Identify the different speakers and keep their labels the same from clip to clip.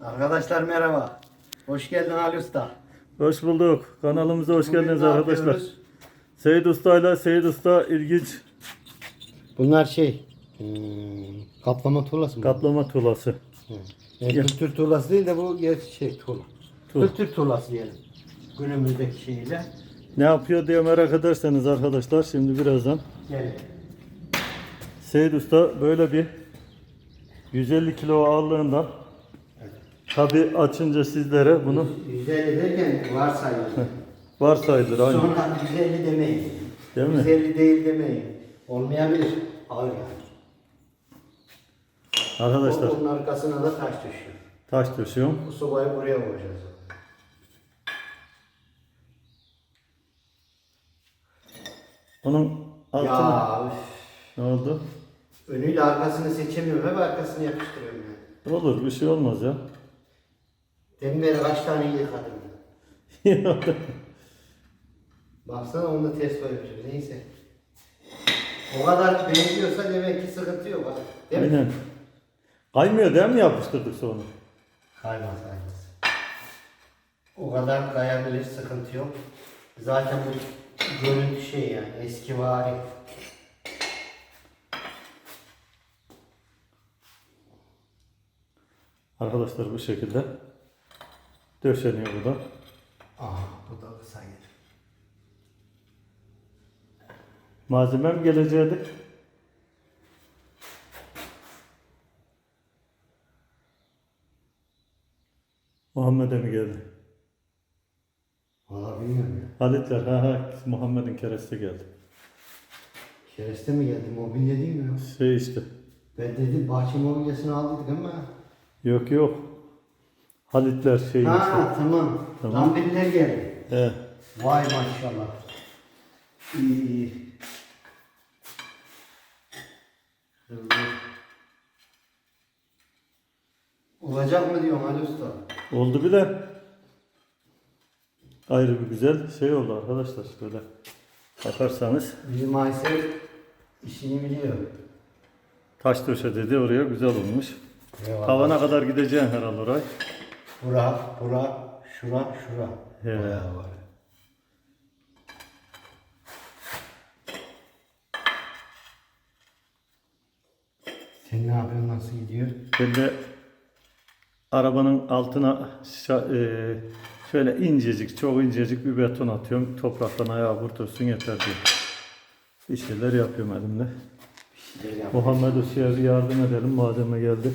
Speaker 1: Arkadaşlar merhaba. Hoş geldin Ali Usta.
Speaker 2: Hoş bulduk. Kanalımıza hoş
Speaker 1: Bugün
Speaker 2: geldiniz
Speaker 1: ne
Speaker 2: arkadaşlar.
Speaker 1: yapıyoruz?
Speaker 2: Seyit Usta ile Seyit Usta ilginç
Speaker 1: Bunlar şey, hmm, kaplama tuğlası mı?
Speaker 2: kaplama tuğlası.
Speaker 1: Yani kültür tuğlası değil de bu gerçi şey tuğla.
Speaker 2: Tuğla.
Speaker 1: Kültür tuğlası diyelim. Günümüzdeki şeyle.
Speaker 2: Ne yapıyor diye merak ederseniz arkadaşlar şimdi birazdan
Speaker 1: Gelin.
Speaker 2: Seyit Usta böyle bir 150 kilo ağırlığından tabi açınca sizlere bunu
Speaker 1: 150 derken varsayıyorum.
Speaker 2: varsayılır aynı.
Speaker 1: Sonra 150 demeyin.
Speaker 2: Değil mi?
Speaker 1: 150 değil demeyin. Olmayabilir. Ağır yani.
Speaker 2: Arkadaşlar
Speaker 1: Onun arkasına da taş düşüyor.
Speaker 2: taş döşüyorum.
Speaker 1: Bu sobayı buraya koyacağız.
Speaker 2: Onun altına
Speaker 1: Ya üf.
Speaker 2: ne oldu?
Speaker 1: önüyle arkasını seçemiyorum. Hep arkasını yapıştırıyorum yani.
Speaker 2: Olur bir şey olmaz ya.
Speaker 1: Demin beri kaç tane yıkadım. Baksana onu da ters koymuşum. Neyse. O kadar benziyorsa demek ki sıkıntı yok. ha. Değil mi?
Speaker 2: Aynen. Kaymıyor değil mi yapıştırdık sonra?
Speaker 1: Kaymaz kaymaz. O kadar kayabilir sıkıntı yok. Zaten bu görüntü şey yani eski vari.
Speaker 2: Arkadaşlar bu şekilde döşeniyor bu da.
Speaker 1: Aha bu da kısa gelir.
Speaker 2: Malzemem geleceğiydi. Muhammed'e mi geldi?
Speaker 1: Valla bilmiyorum ya.
Speaker 2: Halitler ha ha Muhammed'in kereste geldi.
Speaker 1: Kereste mi geldi? Mobilya değil mi?
Speaker 2: Şey işte.
Speaker 1: Ben dedim bahçe mobilyasını aldıydık ama.
Speaker 2: Yok yok. Halitler şey.
Speaker 1: Ha tamam.
Speaker 2: Tamam.
Speaker 1: Tam biriler geldi.
Speaker 2: He.
Speaker 1: Vay maşallah. İyi iyi. Hızlı. Olacak mı diyorsun Ali Usta?
Speaker 2: Oldu bile. Ayrı bir güzel şey oldu arkadaşlar. Böyle bakarsanız
Speaker 1: Bizim Aysel işini biliyor.
Speaker 2: taş döşe dedi oraya güzel olmuş.
Speaker 1: Eyvallah.
Speaker 2: Tavana kadar gideceğin herhalde oraya.
Speaker 1: Bura, bura, şura, şura.
Speaker 2: He.
Speaker 1: Bayağı var. Sen ne yapıyorsun? Nasıl gidiyor?
Speaker 2: Ben de arabanın altına e, şöyle incecik, çok incecik bir beton atıyorum. Topraktan ayağı kurtulsun yeter diye. Bir şeyler yapıyorum elimle.
Speaker 1: Şeyler.
Speaker 2: Muhammed bir yardım edelim. Malzeme geldi.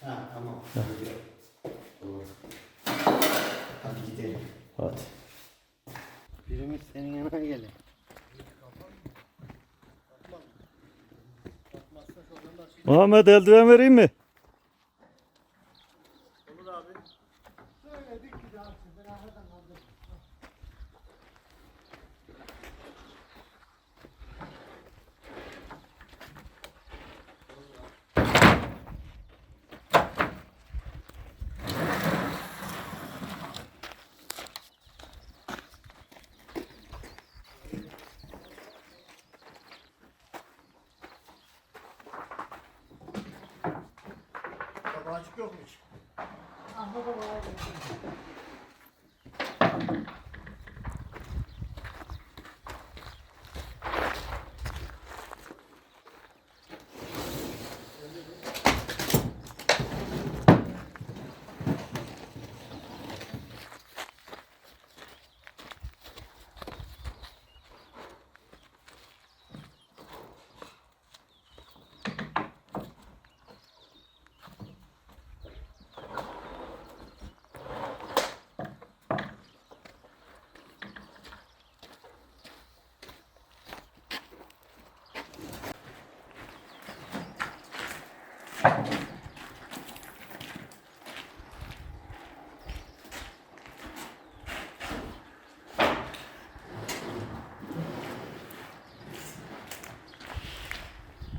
Speaker 1: Ha tamam. Doğru. Birimiz senin yanına gelir.
Speaker 2: Muhammed eldiven vereyim mi?
Speaker 1: Tabacık yokmuş.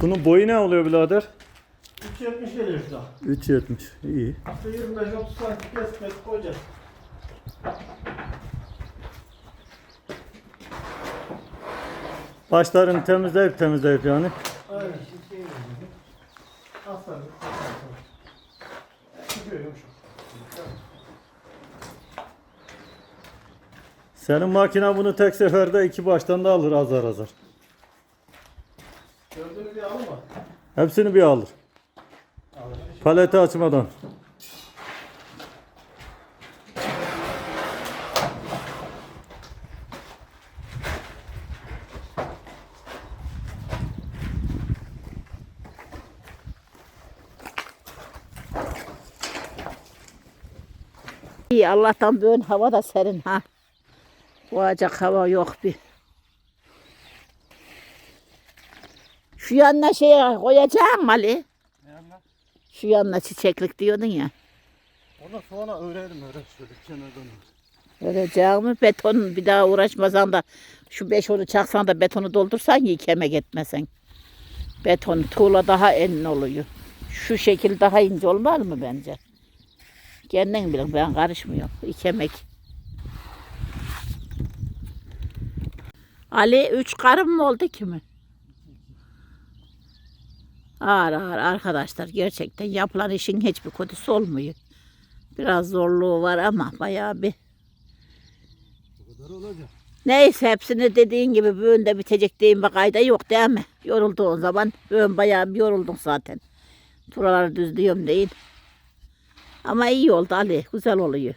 Speaker 2: Bunun boyu ne oluyor birader?
Speaker 3: 370 geliyor şurada.
Speaker 2: 3.70. İyi.
Speaker 3: İşte 25-30 santim kes kes koyacağız.
Speaker 2: Başlarını temizleyip temizleyip yani.
Speaker 3: Aynen. Aslan. Çıkıyor yumuşak.
Speaker 2: Senin makine bunu tek seferde iki baştan da alır azar azar.
Speaker 3: Gördüğünü bir alma.
Speaker 2: Hepsini bir alır. Paleti açmadan.
Speaker 4: İyi Allah'tan bugün hava da serin ha. Boğacak hava yok bir. Şu yanına şey koyacağım Ali. Şu yanına çiçeklik diyordun ya.
Speaker 2: Onu sonra öğrenelim öyle şöyle kenardan.
Speaker 4: Öreceğimi beton bir daha uğraşmasan da şu beş onu çaksan da betonu doldursan iyi kemek etmesen. Beton tuğla daha en oluyor. Şu şekil daha ince olmaz mı bence? Kendin bilin ben karışmıyorum. İkemek. Ali üç karım mı oldu ki mi? Ağır ağır arkadaşlar gerçekten yapılan işin hiçbir kötüsü olmuyor. Biraz zorluğu var ama bayağı bir Neyse hepsini dediğin gibi bugün de bitecek diye bir kayda yok değil mi? Yorulduğun zaman bugün bayağı bir yoruldun zaten. Turaları düzlüyorum değil. Ama iyi oldu Ali. Güzel oluyor.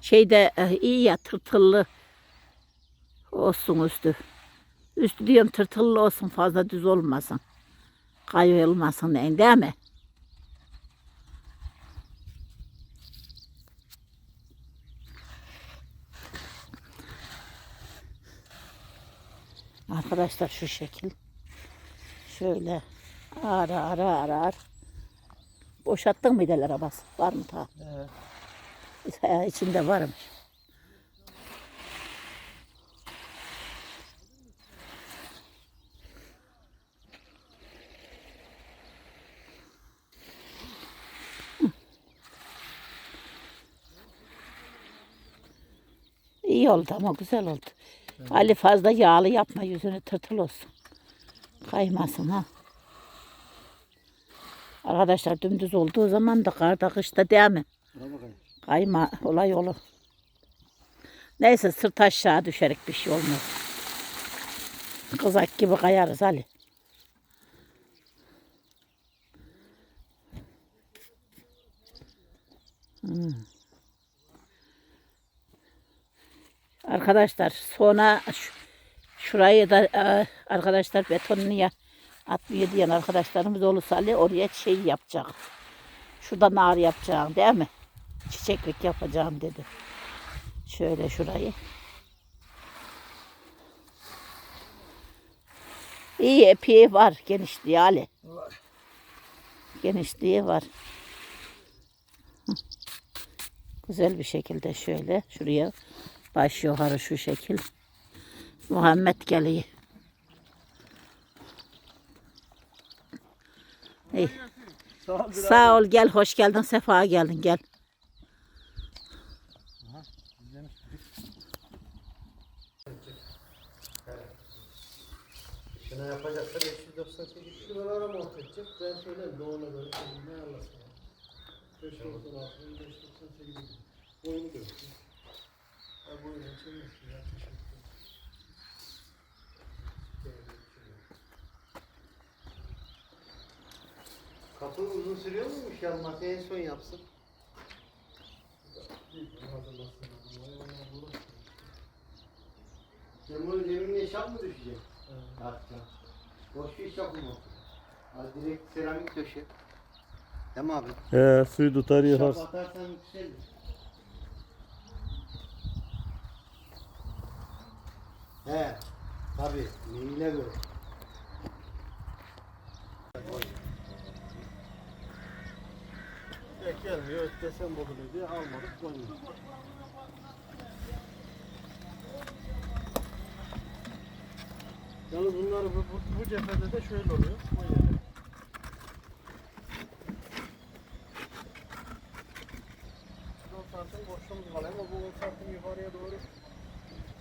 Speaker 4: Şeyde eh, iyi ya tırtıllı olsun üstü. Üstü diyorum tırtıllı olsun fazla düz olmasın. Kayılmasın değil, değil mi? Arkadaşlar şu şekil. Şöyle ağır ağır ağır ağır. Boşalttın mı del arabası? Var mı ta? Evet. içinde varmış. Oldu ama güzel oldu. Ali fazla yağlı yapma yüzünü tırtıl olsun. Kaymasın ha. Arkadaşlar dümdüz olduğu zaman da karda kışta değil mi? Kayma olay olur. Neyse sırt aşağı düşerek bir şey olmaz. Kızak gibi kayarız Ali. Hmm. Arkadaşlar sonra şu- şurayı da e, arkadaşlar betonunu ya atmıyor diyen arkadaşlarımız olursa Ali oraya şey yapacak. Şurada nar yapacağım değil mi? Çiçeklik yapacağım dedi. Şöyle şurayı. İyi epey var genişliği Ali. Genişliği var. Güzel bir şekilde şöyle şuraya baş yukarı şu şekil. Muhammed geliyor. İyi. Sağ ol gel hoş geldin sefa geldin gel.
Speaker 1: Şuna yapacaksa 598 liralara monte edecek. Ben söylerim doğuna göre ne alasın ya. 596 598 Boyunu görsün. Ha boyunu çevirsin ya. Teşekkür ederim. Kapı uzun sürüyor muymuş yanması en son yapsın. Sen bunu zeminle eşya mı düşecek? Atacağım. Boş bir iş yapma. Az direkt seramik döşe. Değil mi abi?
Speaker 2: He, suyu tutar
Speaker 1: Şap
Speaker 2: yıkarsın.
Speaker 1: atarsan yükselir. He. Tabii. Neyine göre.
Speaker 3: Tek gelmiyor. Ötesen bozuluyor diye almadık koymadık. Yalnız bunları bu, bu, bu cephede de şöyle oluyor. Santim boşluğumuz var ama bu on santim yukarıya doğru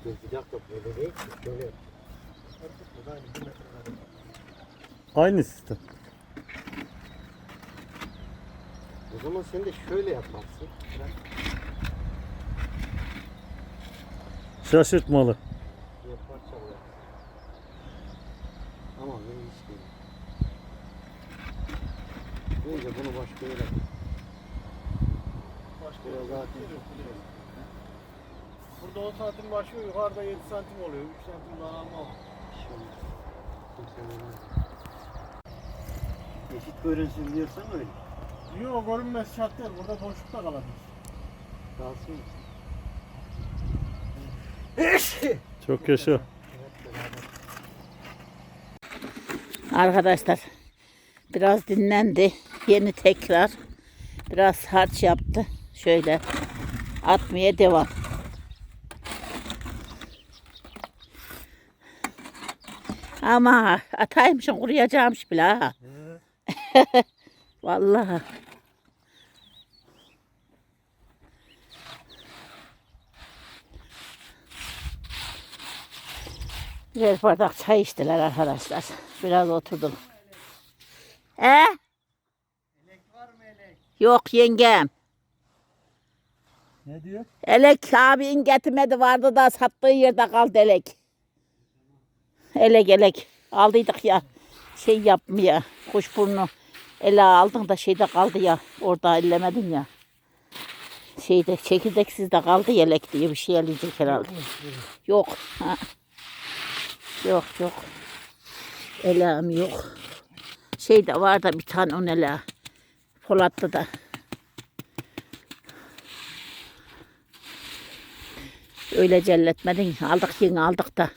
Speaker 1: Bir dakika böyle değil ki. Şöyle.
Speaker 3: artık bu da aynı bir metre kadar.
Speaker 2: Aynı sistem.
Speaker 1: O zaman sen de şöyle yaparsın. Bırak.
Speaker 2: Şaşırtmalı.
Speaker 1: Yapar çalar. Ama ben hiç değil. Önce bunu başka yere
Speaker 3: Başka şey yok. Burada 10 santim başlıyor, yukarıda 7 santim oluyor. 3 santim daha ama.
Speaker 1: Eşit görünsün diyorsan öyle.
Speaker 3: Yok görünmez şart değil. Burada boşlukta kalabilir.
Speaker 1: Kalsın.
Speaker 2: Çok yaşa.
Speaker 4: Arkadaşlar biraz dinlendi. Yeni tekrar biraz harç yaptı. Şöyle atmaya devam. Ama ataymışım kuruyacağımış bile ha. Vallahi. Birer bardak çay içtiler arkadaşlar. Biraz oturdum. He? Yok yengem.
Speaker 2: Ne diyor?
Speaker 4: Elek abin getirmedi vardı da sattığı yerde kaldı elek. Elek elek. Aldıydık ya şey yapmaya kuşburnu ele aldın da şeyde kaldı ya orada ellemedin ya. Şeyde çekirdeksiz de kaldı yelek diye bir şey eleyecek herhalde. Yok. Ha. Yok yok. Elem yok. Şeyde var da bir tane on ele. Polat'ta da. Öyle celletmedin. Aldık yine aldık da.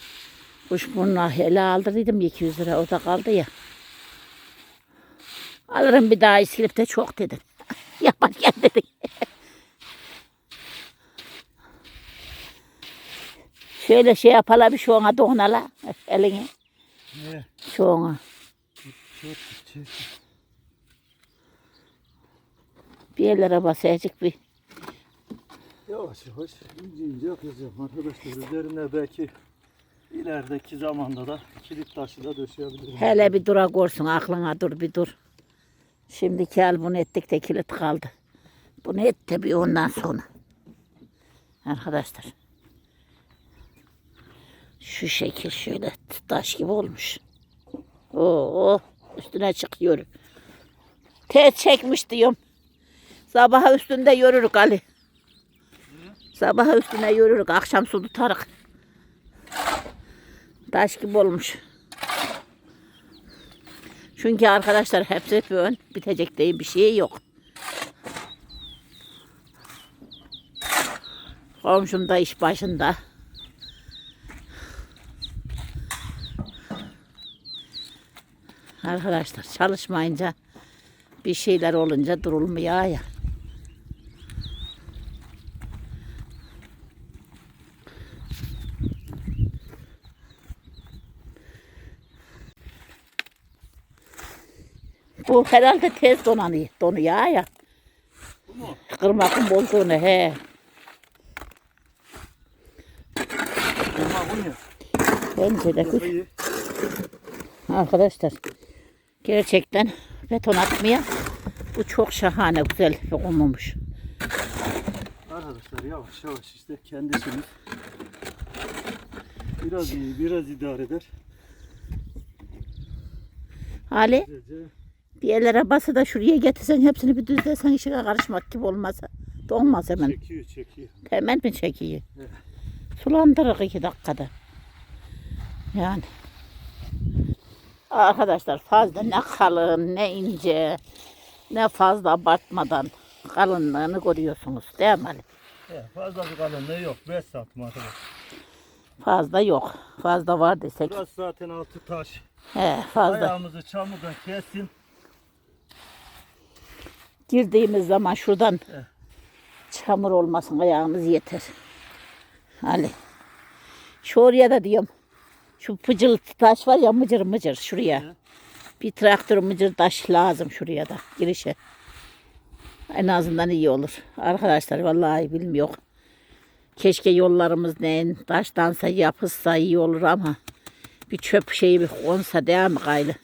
Speaker 4: Kuşburnu hele aldırdım 200 lira. O da kaldı ya. Alırım bir daha iskilip de çok dedin. Yaparken dedin. Şöyle şey yapala bir şu ona dokunala elini.
Speaker 2: Ne?
Speaker 4: Şu ona.
Speaker 2: Çok çok.
Speaker 4: Bir yerlere basacak bir.
Speaker 2: Yavaş yavaş ince ince yapacağım arkadaşlar. Üzerine belki ilerideki zamanda da kilit taşı da döşeyebilirim.
Speaker 4: Hele bir dura korsun aklına dur bir dur. Şimdi gel bunu ettik de kilit kaldı. Bunu et de bir ondan sonra. Arkadaşlar. Şu şekil şöyle taş gibi olmuş. Oo üstüne çıkıyor. Tez çekmiş diyorum. Sabaha üstünde yürürük Ali. Sabaha üstüne yürürük. Akşam su tutarık. Taş gibi olmuş. Çünkü arkadaşlar hepsi ön bitecek diye bir şey yok. Komşum da iş başında. Arkadaşlar çalışmayınca bir şeyler olunca durulmuyor ya. Herhalde tez donanıyor. Donuyor ya. Kırmakın bozduğunu he.
Speaker 2: Ama bu ne?
Speaker 4: Bence de.
Speaker 2: İyi.
Speaker 4: Arkadaşlar gerçekten beton atmaya bu çok şahane güzel olmamış.
Speaker 2: Arkadaşlar yavaş yavaş işte kendisini biraz iyi biraz idare eder.
Speaker 4: Ali
Speaker 2: Güzelce
Speaker 4: bir ellere bası da şuraya getirsen hepsini bir düzlesen işine karışmak gibi olmasa. Donmaz hemen.
Speaker 2: çekiyor çekiyor.
Speaker 4: Hemen mi çekiyor?
Speaker 2: Evet.
Speaker 4: Sulandırır iki dakikada. Yani. Arkadaşlar fazla ne kalın ne ince ne fazla abartmadan kalınlığını görüyorsunuz değil mi Ali?
Speaker 2: He, fazla bir kalınlığı yok. 5 santim arkadaşlar.
Speaker 4: Fazla yok. Fazla var desek.
Speaker 2: Burası zaten altı taş.
Speaker 4: He, fazla.
Speaker 2: Ayağımızı çamurdan kesin.
Speaker 4: Girdiğimiz zaman şuradan çamur olmasın ayağımız yeter. Ali. Şu oraya da diyorum. Şu pıcıl taş var ya mıcır mıcır şuraya. Bir traktör mıcır taş lazım şuraya da girişe. En azından iyi olur. Arkadaşlar vallahi bilmiyorum. Keşke yollarımız ne taştansa yapılsa iyi olur ama bir çöp şeyi bir konsa değil mi gayrı?